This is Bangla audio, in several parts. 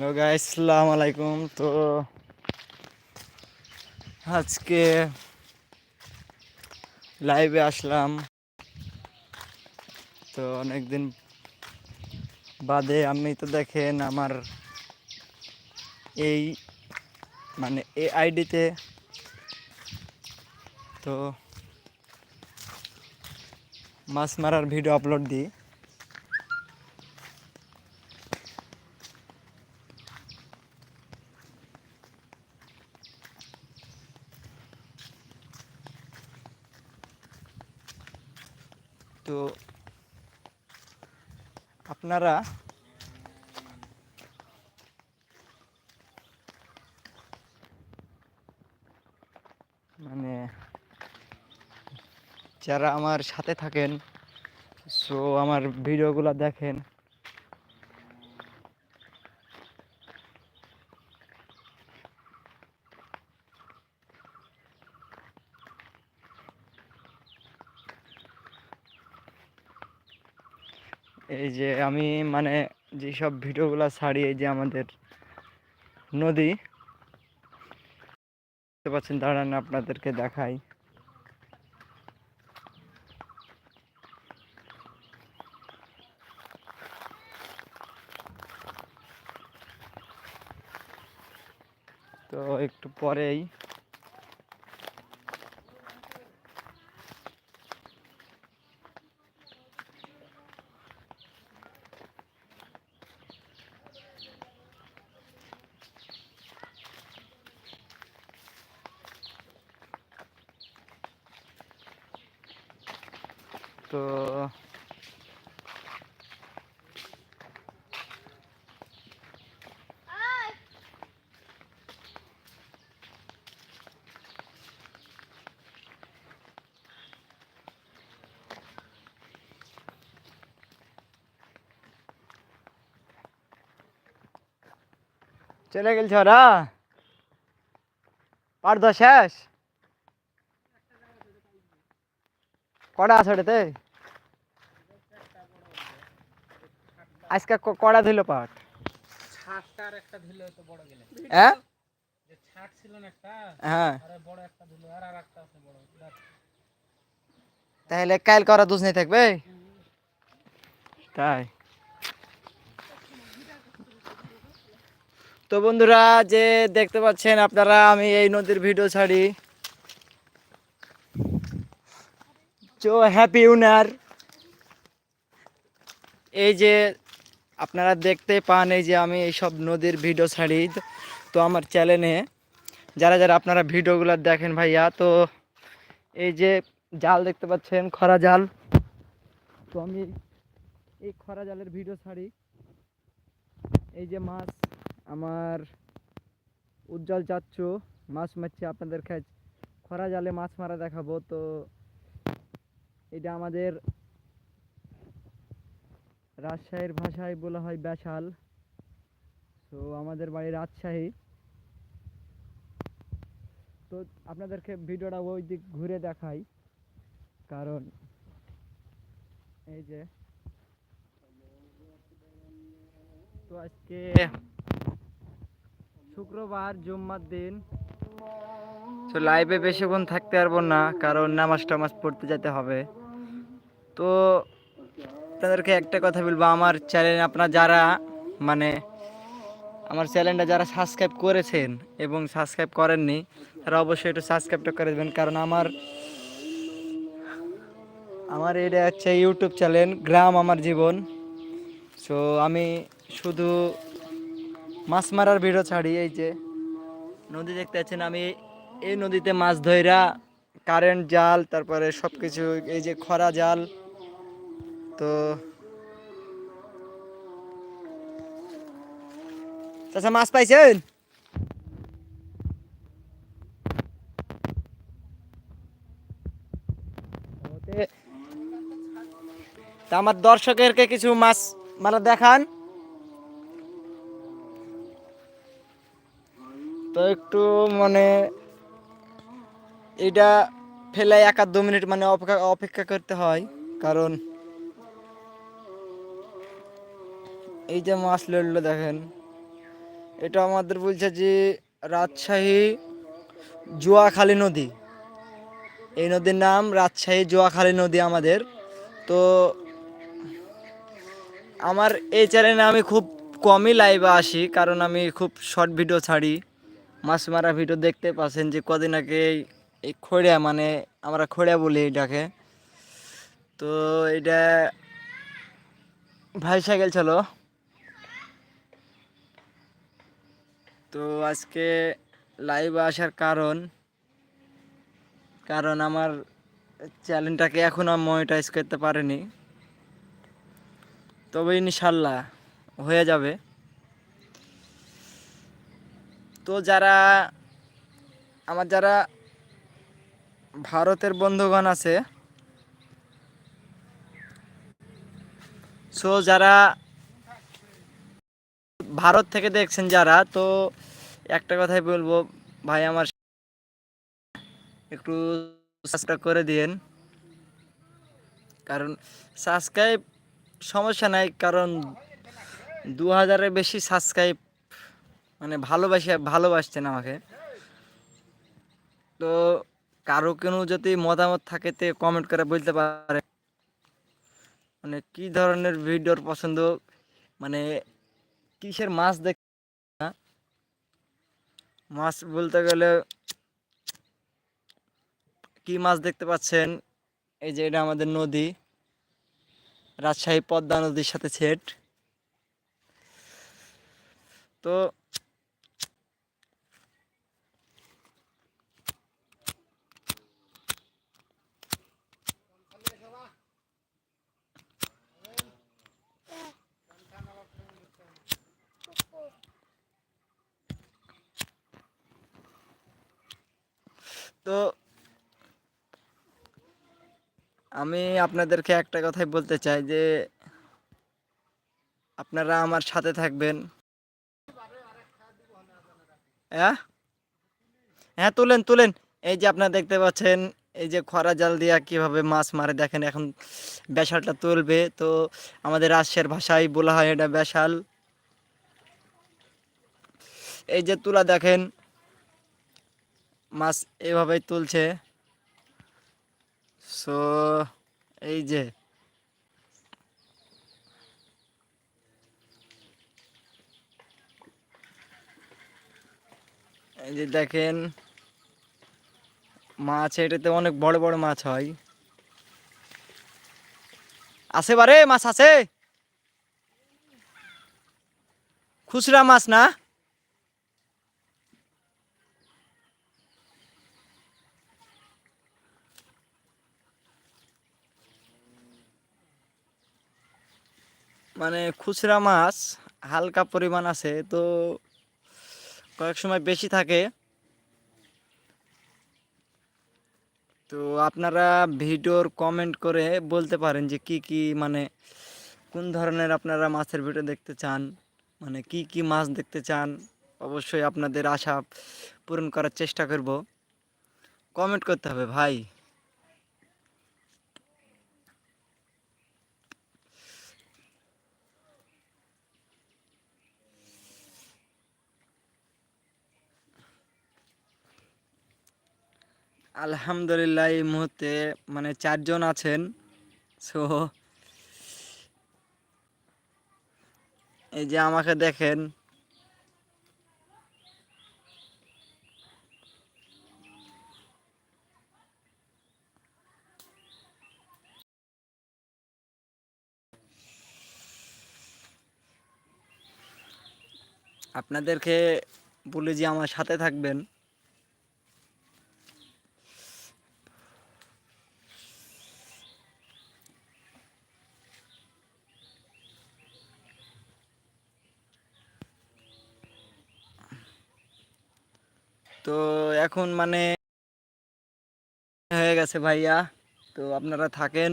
গাইস আলাইকুম তো আজকে লাইভে আসলাম। তো অনেকদিন বাদে আমি তো দেখেন আমার এই মানে এই আইডিতে তো। মাছ মারার ভিডিও আপলোড দিই। তো আপনারা মানে যারা আমার সাথে থাকেন সো আমার ভিডিওগুলো দেখেন এই যে আমি মানে যেসব ভিডিওগুলো ছাড়ি, এই যে আমাদের নদী, দেখতে পাচ্ছেন, দাঁড়ান আপনাদেরকে দেখাই। তো একটু পরেই তো চলে গেলছ ওরা পার শেষ কটা আছে ওটাতে আজকে ক- কটা ধুলো পাট ছাটটার একটা ধুলো তো বড় গেলে হ্যাঁ যে ছাট ছিল না একটা হ্যাঁ আরে বড় একটা ধুলো আর আর একটা আছে বড় দেখ। তাহলে কাল করা দুধ নেই থাকবে? তাই। তো বন্ধুরা যে দেখতে পাচ্ছেন আপনারা আমি এই নদীর ভিডিও ছাড়ি। চো হ্যাপি উনার এই যে আপনারা দেখতে পান, এই যে আমি এইসব নদীর ভিডিও ছাড়ি। তো আমার চ্যানেলে যারা যারা আপনারা ভিডিওগুলো দেখেন ভাইয়া, তো এই যে জাল দেখতে পাচ্ছেন, খরা জাল। তো আমি এই খরা জালের ভিডিও ছাড়ি। এই যে মাছ, আমার উজ্জ্বল চাচ্ছু মাছ মারছে আপনাদের খরা জালে মাছ মারা দেখাবো, তো এটা আমাদের রাজশাহীর ভাষায় বলা হয় ব্যাসাল। তো আমাদের বাড়ি রাজশাহী। তো, আপনাদেরকে ভিডিওটা ওই দিক ঘুরে দেখাই। কারণ, এই যে। তো আজকে শুক্রবার, জুম্মার দিন। তো লাইভে বেশিক্ষণ থাকতে পারব না, কারণ নামাজ টামাজ পড়তে যেতে হবে। তো তাদেরকে একটা কথা বলব, আমার চ্যানেল আপনার যারা মানে আমার চ্যানেলটা যারা সাবস্ক্রাইব করেছেন এবং সাবস্ক্রাইব করেননি, তারা অবশ্যই একটু সাবস্ক্রাইবটা করে দেবেন। কারণ আমার আমার এটা হচ্ছে ইউটিউব চ্যানেল গ্রাম আমার জীবন। সো আমি শুধু মাছ মারার ভিডিও ছাড়ি, এই যে নদী দেখতে পাচ্ছেন, আমি এই নদীতে মাছ ধইরা কারেন্ট জাল, তারপরে সব কিছু এই যে খরা জাল তো চাচা, মাছ পাইছেন? তা আমার দর্শকেরকে কিছু মাছ মানে দেখান। তো একটু মানে এটা ফেলে এক আধ দু মিনিট মানে অপেক্ষা অপেক্ষা করতে হয়, কারণ এই যে মাছ লড়লো দেখেন। এটা আমাদের বলছে যে রাজশাহী জুয়াখালী নদী। এই নদীর নাম রাজশাহী জুয়াখালী নদী আমাদের। তো আমার এই চ্যানেলে আমি খুব কমই লাইভে আসি, কারণ আমি খুব শর্ট ভিডিও ছাড়ি। মাছ মারা ভিডিও দেখতে পাচ্ছেন যে কদিন আগে এই- খড়িয়া মানে আমরা খড়িয়া বলি এটাকে। তো এটা ভাই সাইকেল চলো। তো আজকে লাইভ আসার কারণ কারণ আমার চ্যানেলটাকে এখনও মনিটাইজ করতে পারেনি। তবে ইনশাল্লাহ হয়ে যাবে। তো যারা, আমার যারা ভারতের বন্ধুগণ আছে সো যারা ভারত থেকে দেখছেন যারা, তো একটা কথাই বলব, ভাই আমার একটু সাবস্ক্রাইব করে দিয়েন। কারণ সাবস্ক্রাইব সমস্যা নাই, কারণ দু হাজারের বেশি সাবস্ক্রাইব মানে ভালোবাসে ভালোবাসছেন আমাকে। তো কারও কোনো যদি মতামত থাকে তে কমেন্ট করে বলতে পারে। মানে কি ধরনের ভিডিওর পছন্দ? মানে কিসের মাছ দেখ? মাছ বলতে গেলে কি মাছ দেখতে পাচ্ছেন? এই যে এটা আমাদের নদী। রাজশাহী পদ্মা নদীর সাথে ছেট তো আমি আপনাদেরকে একটা কথাই বলতে চাই যে, আপনারা আমার সাথে থাকবেন। হ্যাঁ হ্যাঁ তুলেন তুলেন। এই যে আপনারা দেখতে পাচ্ছেন, এই যে খরা জাল দিয়া কীভাবে মাছ মারে, দেখেন এখন বেশালটা তুলবে। তো আমাদের রাজশাহীর ভাষায় বলা হয় এটা বেশাল। এই যে তুলা দেখেন, মাছ এভাবেই তুলছে। সো এই যে। এই যে দেখেন, মাছ এটাতে অনেক বড় বড় মাছ হয়। আছে বারে মাছ আছে? খুচরা মাছ না? মানে খুচরা মাছ হালকা পরিমাণ আছে, তো কয়েক সময় বেশি থাকে। তো আপনারা ভিডিওর কমেন্ট করে বলতে পারেন যে কি কি মানে কোন ধরনের আপনারা মাছের ভিডিও দেখতে চান মানে কি কি মাছ দেখতে চান, অবশ্যই আপনাদের আশা পূরণ করার চেষ্টা করব। কমেন্ট করতে হবে ভাই। আলহামদুলিল্লাহ, এই মুহূর্তে মানে চারজন আছেন। সো এই যে আমাকে দেখেন। আপনাদেরকে বলে যে আমার সাথে থাকবেন। তো এখন মানে হয়ে গেছে ভাইয়া। তো আপনারা থাকেন,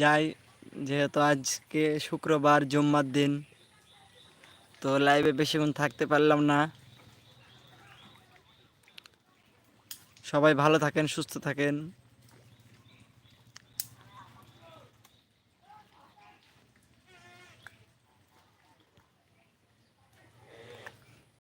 যাই, যেহেতু আজকে শুক্রবার, জুম্মার দিন। তো লাইভে বেশিক্ষণ থাকতে পারলাম না। সবাই ভালো থাকেন, সুস্থ থাকেন।